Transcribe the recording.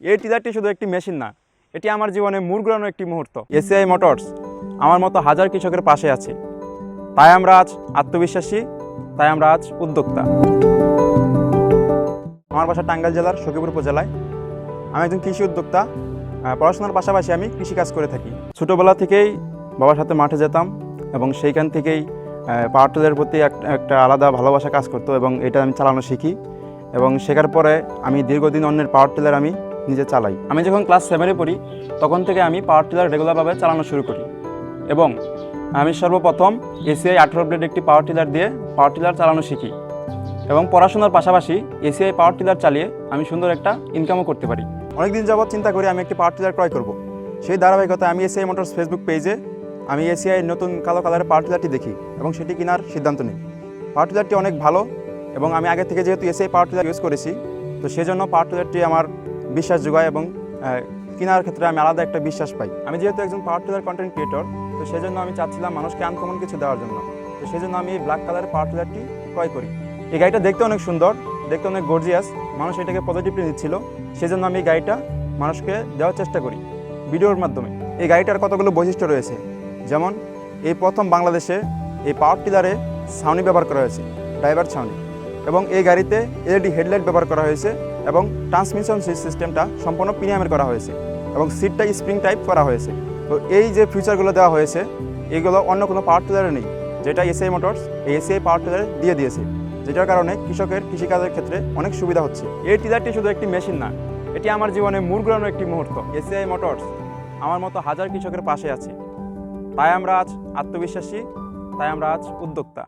এই টিলারটি শুধু একটি মেশিন না, এটি আমার জীবনে মুরগুলানো একটি মুহূর্ত। এসিআই মোটরস আমার মতো হাজার কৃষকের পাশে আছে। তাই আমরা আজ আত্মবিশ্বাসী, তাই আমরা আজ উদ্যোক্তা। আমার বাসা টাঙ্গাইল জেলার সখীপুর উপজেলায়। আমি একজন কৃষি উদ্যোক্তা। পড়াশোনার পাশাপাশি আমি কৃষিকাজ করে থাকি। ছোটোবেলা থেকেই বাবার সাথে মাঠে যেতাম এবং সেইখান থেকেই পাওয়ার টিলারের প্রতি একটা আলাদা ভালোবাসা কাজ করতো এবং এটা আমি চালানো শিখি। এবং শেখার পরে আমি দীর্ঘদিন অন্যের পাওয়ার টিলার আমি নিজে চালাই। আমি যখন ক্লাস সেভেনে পড়ি, তখন থেকে আমি পাওয়ার টিলার রেগুলারভাবে চালানো শুরু করি এবং আমি সর্বপ্রথম এসিআই আঠেরো ব্লেড একটি পাওয়ার টিলার দিয়ে পাওয়ার টিলার চালানো শিখি এবং পড়াশোনার পাশাপাশি এসিআই পাওয়ার টিলার চালিয়ে আমি সুন্দর একটা ইনকামও করতে পারি। অনেকদিন যাবৎ চিন্তা করি আমি একটি পাওয়ার টিলার ক্রয় করব। সেই ধারাবাহিকতায় আমি এসিআই মোটরস ফেসবুক পেজে আমি এসিআই নতুন কালো কালারের পাওয়ার টিলারটি দেখি এবং সেটি কেনার সিদ্ধান্ত নিই। পাওয়ার টিলারটি অনেক ভালো এবং আমি আগে থেকে যেহেতু এসিআই পাওয়ার টিলার ইউজ করেছি, তো সেজন্য পাওয়ার টিলারটি আমার বিশ্বাস যোগায় এবং কেনার ক্ষেত্রে আমি আলাদা একটা বিশ্বাস পাই। আমি যেহেতু একজন পাওয়ার টিলার কন্টেন্ট ক্রিয়েটর তো সেই জন্য আমি চাচ্ছিলাম মানুষকে আনকমন কিছু দেওয়ার জন্য। তো সেই জন্য আমি এই ব্ল্যাক কালারের পাওয়ার টিলারটি ক্রয় করি। এই গাড়িটা দেখতে অনেক সুন্দর, দেখতে অনেক গর্জিয়াস মানুষ এটাকে পজিটিভলি নিচ্ছিল। সেজন্য আমি এই গাড়িটা মানুষকে দেওয়ার চেষ্টা করি, ভিডিওর মাধ্যমে। এই গাড়িটার কতগুলো বৈশিষ্ট্য রয়েছে? যেমন, এই প্রথম বাংলাদেশে এই পাওয়ার টিলারে ছাউনি ব্যবহার করা হয়েছে ড্রাইভার ছাউনি। এবং এই গাড়িতে এলইডি হেডলাইট ব্যবহার করা হয়েছে এবং ট্রান্সমিশন সিস্টেমটা সম্পূর্ণ প্রিমিয়ামের করা হয়েছে এবং সিটটা স্প্রিং টাইপ করা হয়েছে। তো এই যে ফিচারগুলো দেওয়া হয়েছে, এগুলো অন্য কোনো পাওয়ার টিলারে নেই, যেটা এসআই মোটরস এই এসআই পাওয়ার টিলারে দিয়ে দিয়েছে, যেটার কারণে কৃষকের কৃষিকাজের ক্ষেত্রে অনেক সুবিধা হচ্ছে। এই টিলারটি শুধু একটি মেশিন না, এটি আমার জীবনে মুরগুলানো একটি মুহূর্ত। এসিআই মোটরস আমার মতো হাজার কৃষকের পাশে আছে। তাই আমরা আজ আত্মবিশ্বাসী, তাই আমরা আজ উদ্যোক্তা।